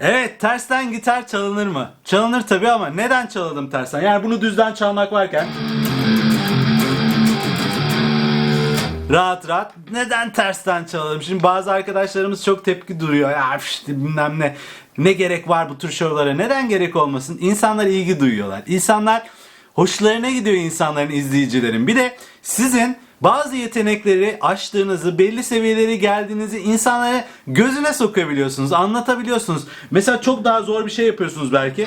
Evet tersten gitar çalınır mı? Çalınır tabii ama neden çalalım tersten? Yani bunu düzden çalmak varken rahat rahat neden tersten çalalım? Şimdi bazı arkadaşlarımız çok tepki duruyor. Ya işte bilmem ne. Ne gerek var bu tür şovlara? Neden gerek olmasın? İnsanlar ilgi duyuyorlar. İnsanlar hoşlarına gidiyor insanların izleyicilerin. Bir de sizin bazı yetenekleri aştığınızı, belli seviyelere geldiğinizi insanlara gözüne sokabiliyorsunuz, anlatabiliyorsunuz. Mesela çok daha zor bir şey yapıyorsunuz belki.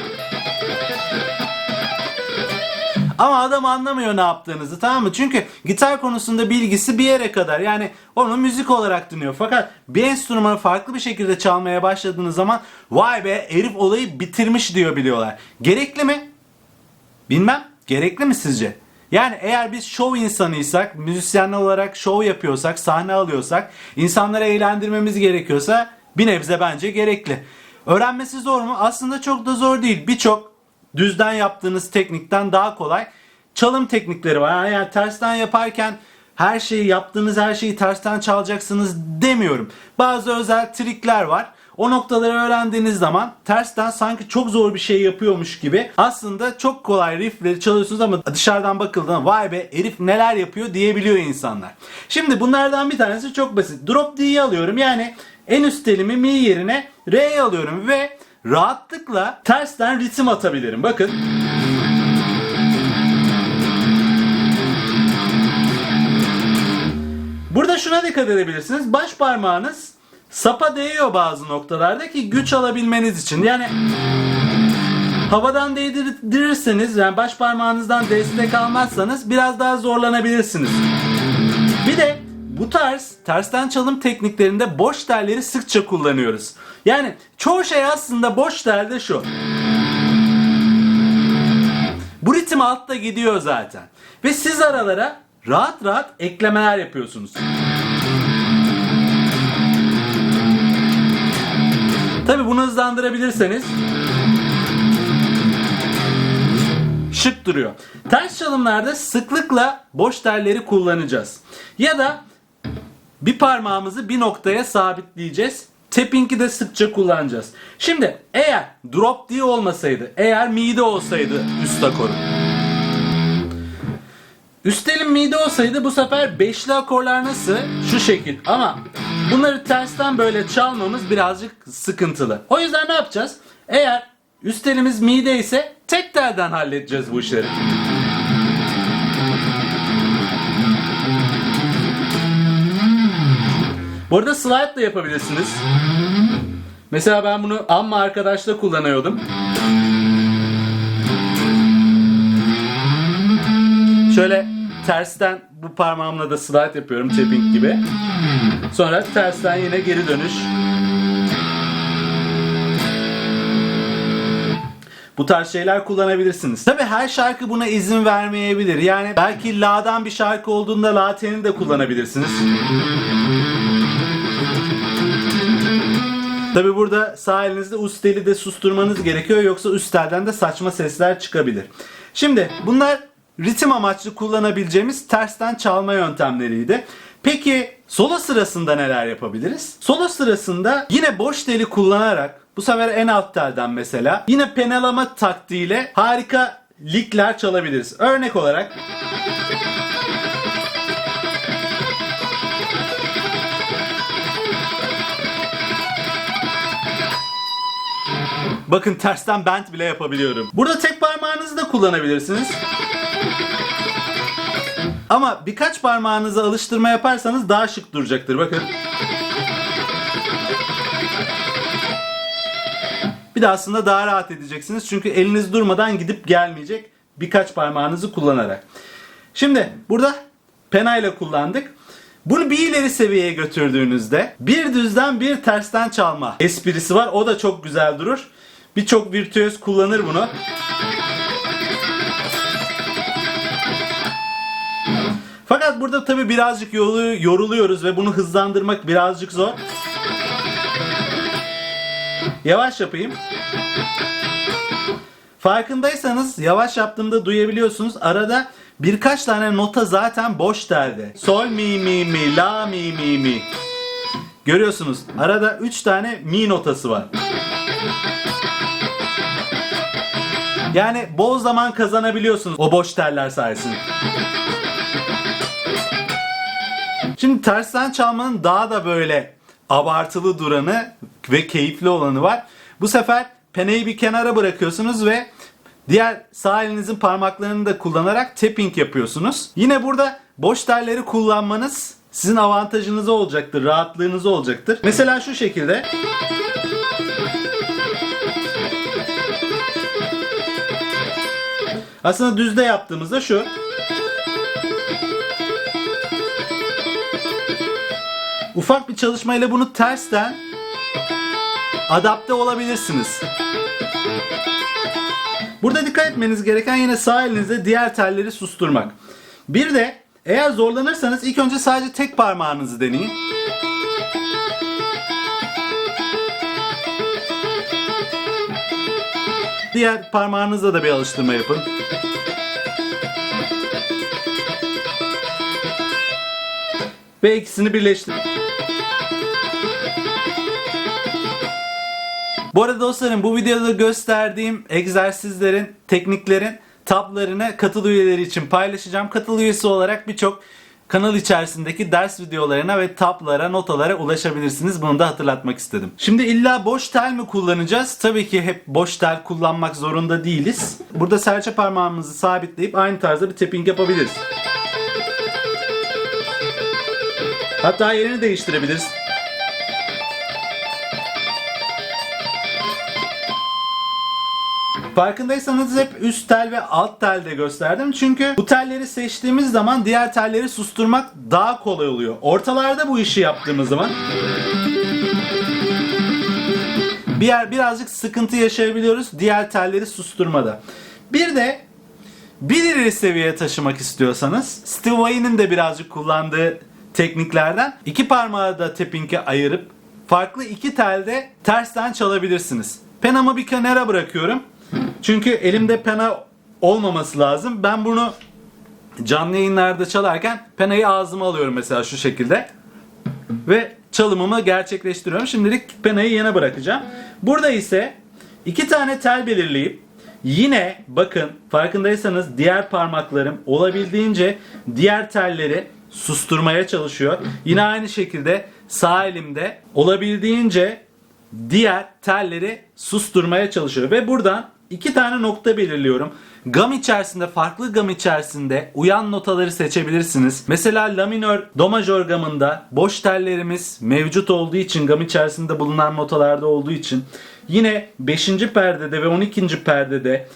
Ama adam anlamıyor ne yaptığınızı tamam mı? Çünkü gitar konusunda bilgisi bir yere kadar. Yani onu müzik olarak dinliyor. Fakat bir enstrümanı farklı bir şekilde çalmaya başladığınız zaman vay be herif olayı bitirmiş diyor biliyorlar. Gerekli mi? Bilmem. Gerekli mi sizce? Yani eğer biz şov insanıysak, müzisyenler olarak şov yapıyorsak, sahne alıyorsak, insanları eğlendirmemiz gerekiyorsa bir nebze bence gerekli. Öğrenmesi zor mu? Aslında çok da zor değil. Birçok düzden yaptığınız teknikten daha kolay çalım teknikleri var. Yani, yani tersten yaparken her şeyi yaptığınız her şeyi tersten çalacaksınız demiyorum. Bazı özel trikler var. O noktaları öğrendiğiniz zaman tersten sanki çok zor bir şey yapıyormuş gibi aslında çok kolay riffleri çalıyorsunuz ama dışarıdan bakıldığında vay be herif neler yapıyor diyebiliyor insanlar. Şimdi bunlardan bir tanesi çok basit. Drop D'yi alıyorum yani en üst telimi mi yerine R'yi alıyorum ve rahatlıkla tersten ritim atabilirim. Bakın. Burada şuna dikkat edebilirsiniz. Baş parmağınız sapa değiyor bazı noktalarda ki güç alabilmeniz için. Yani havadan değdirirseniz yani baş parmağınızdan destek almazsanız biraz daha zorlanabilirsiniz. Bir de bu tarz tersten çalım tekniklerinde boş telleri sıkça kullanıyoruz. Yani çoğu şey aslında boş telde şu. Bu ritim altta gidiyor zaten. Ve siz aralara rahat rahat eklemeler yapıyorsunuz. Tabi bunu hızlandırabilirseniz şık duruyor. Ters çalımlarda sıklıkla boş telleri kullanacağız. Ya da bir parmağımızı bir noktaya sabitleyeceğiz. Tapping'i de sıkça kullanacağız. Şimdi eğer drop D olmasaydı, eğer mi'de olsaydı üst akoru. Üst elim mi'de olsaydı bu sefer beşli akorlar nasıl? Şu şekil. Ama bunları tersten böyle çalmamız birazcık sıkıntılı. O yüzden ne yapacağız? Eğer üst elimiz mi'de ise tek telden halledeceğiz bu işleri. Bu arada slide de yapabilirsiniz. Mesela ben bunu amma arkadaşla kullanıyordum. Şöyle tersten bu parmağımla da slide yapıyorum tapping gibi. Sonra tersten yine geri dönüş. Bu tarz şeyler kullanabilirsiniz. Tabi her şarkı buna izin vermeyebilir. Yani belki la'dan bir şarkı olduğunda la telini de kullanabilirsiniz. Tabi burada sağ elinizde üst teli de susturmanız gerekiyor yoksa üst telden de saçma sesler çıkabilir. Şimdi bunlar ritim amaçlı kullanabileceğimiz tersten çalma yöntemleriydi. Peki solo sırasında neler yapabiliriz? Solo sırasında yine boş teli kullanarak bu sefer en alt telden mesela yine penalama taktiğiyle harika likler çalabiliriz. Örnek olarak Bakın tersten bend bile yapabiliyorum. Burada tek parmağınızı da kullanabilirsiniz. Ama birkaç parmağınızı alıştırma yaparsanız daha şık duracaktır. Bakın. Bir de aslında daha rahat edeceksiniz. Çünkü eliniz durmadan gidip gelmeyecek. Birkaç parmağınızı kullanarak. Şimdi burada penayla kullandık. Bunu bir ileri seviyeye götürdüğünüzde bir düzden bir tersten çalma esprisi var. O da çok güzel durur. Birçok virtüöz kullanır bunu. Fakat burada tabi birazcık yolu, yoruluyoruz ve bunu hızlandırmak birazcık zor. Yavaş yapayım. Farkındaysanız yavaş yaptığımda duyabiliyorsunuz. Arada birkaç tane nota zaten boş telde. Sol mi mi mi, la mi mi mi. Görüyorsunuz arada 3 tane mi notası var. Yani bol zaman kazanabiliyorsunuz o boş teller sayesinde. Şimdi tersten çalmanın daha da böyle abartılı duranı ve keyifli olanı var. Bu sefer peneyi bir kenara bırakıyorsunuz ve diğer sağ elinizin parmaklarını da kullanarak tapping yapıyorsunuz. Yine burada boş telleri kullanmanız sizin avantajınız olacaktır, rahatlığınız olacaktır. Mesela şu şekilde. Aslında düzde yaptığımızda şu. Ufak bir çalışmayla bunu tersten adapte olabilirsiniz. Burada dikkat etmeniz gereken yine sağ elinizde diğer telleri susturmak. Bir de eğer zorlanırsanız ilk önce sadece tek parmağınızı deneyin. Diğer parmağınızla da bir alıştırma yapın. Ve ikisini birleştirin. Bu arada dostlarım bu videoda gösterdiğim egzersizlerin, tekniklerin tablarını katıl üyeleri için paylaşacağım. Katıl üyesi olarak birçok kanal içerisindeki ders videolarına ve tablara, notalara ulaşabilirsiniz. Bunu da hatırlatmak istedim. Şimdi illa boş tel mi kullanacağız? Tabii ki hep boş tel kullanmak zorunda değiliz. Burada serçe parmağımızı sabitleyip aynı tarzda bir tapping yapabiliriz. Hatta yerini değiştirebiliriz. Farkındaysanız hep üst tel ve alt telde gösterdim. Çünkü bu telleri seçtiğimiz zaman diğer telleri susturmak daha kolay oluyor. Ortalarda bu işi yaptığımız zaman bir yer birazcık sıkıntı yaşayabiliyoruz diğer telleri susturmada. Bir de bir ileri seviyeye taşımak istiyorsanız Steve Vai'nin de birazcık kullandığı tekniklerden iki parmağı da tapping'e ayırıp farklı iki telde tersten çalabilirsiniz. Penamı bir kenara bırakıyorum. Çünkü elimde pena olmaması lazım. Ben bunu canlı yayınlarda çalarken penayı ağzıma alıyorum mesela şu şekilde. Ve çalımımı gerçekleştiriyorum. Şimdilik penayı yana bırakacağım. Burada ise iki tane tel belirleyip yine bakın farkındaysanız diğer parmaklarım olabildiğince diğer telleri susturmaya çalışıyor. Yine aynı şekilde sağ elimde olabildiğince diğer telleri susturmaya çalışıyor. Ve buradan iki tane nokta belirliyorum. Gam içerisinde, farklı gam içerisinde uyan notaları seçebilirsiniz. Mesela la minör, do majör gamında boş tellerimiz mevcut olduğu için, gam içerisinde bulunan notalarda olduğu için yine 5. perdede ve 12. perdede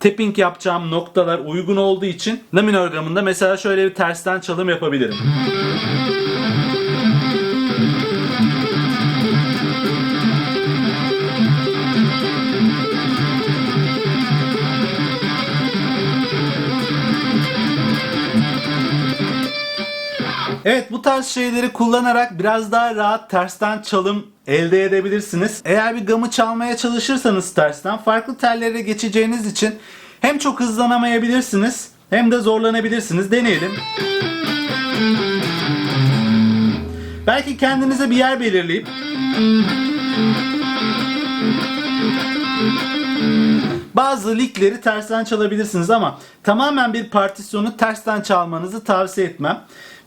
tapping yapacağım noktalar uygun olduğu için la minör gamında mesela şöyle bir tersten çalım yapabilirim. Evet bu tarz şeyleri kullanarak biraz daha rahat tersten çalım elde edebilirsiniz. Eğer bir gamı çalmaya çalışırsanız tersten farklı tellere geçeceğiniz için hem çok hızlanamayabilirsiniz hem de zorlanabilirsiniz. Deneyelim. Belki kendinize bir yer belirleyip bazı ligleri tersten çalabilirsiniz ama tamamen bir partisyonu tersten çalmanızı tavsiye etmem.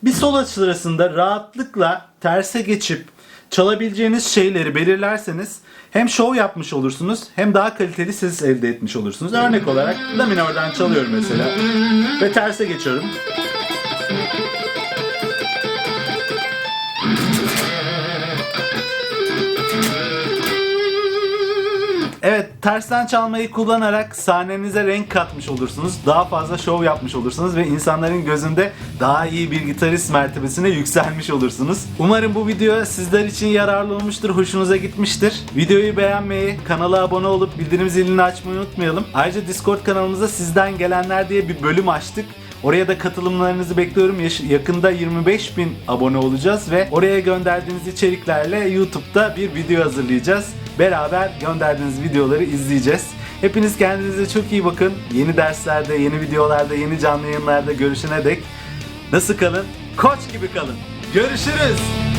Bir solo sırasında rahatlıkla terse geçip çalabileceğiniz şeyleri belirlerseniz hem şov yapmış olursunuz hem daha kaliteli ses elde etmiş olursunuz. Örnek olarak La minörden çalıyorum mesela ve terse geçiyorum. Evet tersten çalmayı kullanarak sahnenize renk katmış olursunuz. Daha fazla şov yapmış olursunuz ve insanların gözünde daha iyi bir gitarist mertebesine yükselmiş olursunuz. Umarım bu video sizler için yararlı olmuştur, hoşunuza gitmiştir. Videoyu beğenmeyi, kanala abone olup bildirim zilini açmayı unutmayalım. Ayrıca Discord kanalımızda sizden gelenler diye bir bölüm açtık. Oraya da katılımlarınızı bekliyorum. Yakında 25 bin abone olacağız ve oraya gönderdiğiniz içeriklerle YouTube'da bir video hazırlayacağız. Beraber gönderdiğiniz videoları izleyeceğiz. Hepiniz kendinize çok iyi bakın. Yeni derslerde, yeni videolarda, yeni canlı yayınlarda görüşene dek nasıl kalın? Koç gibi kalın. Görüşürüz.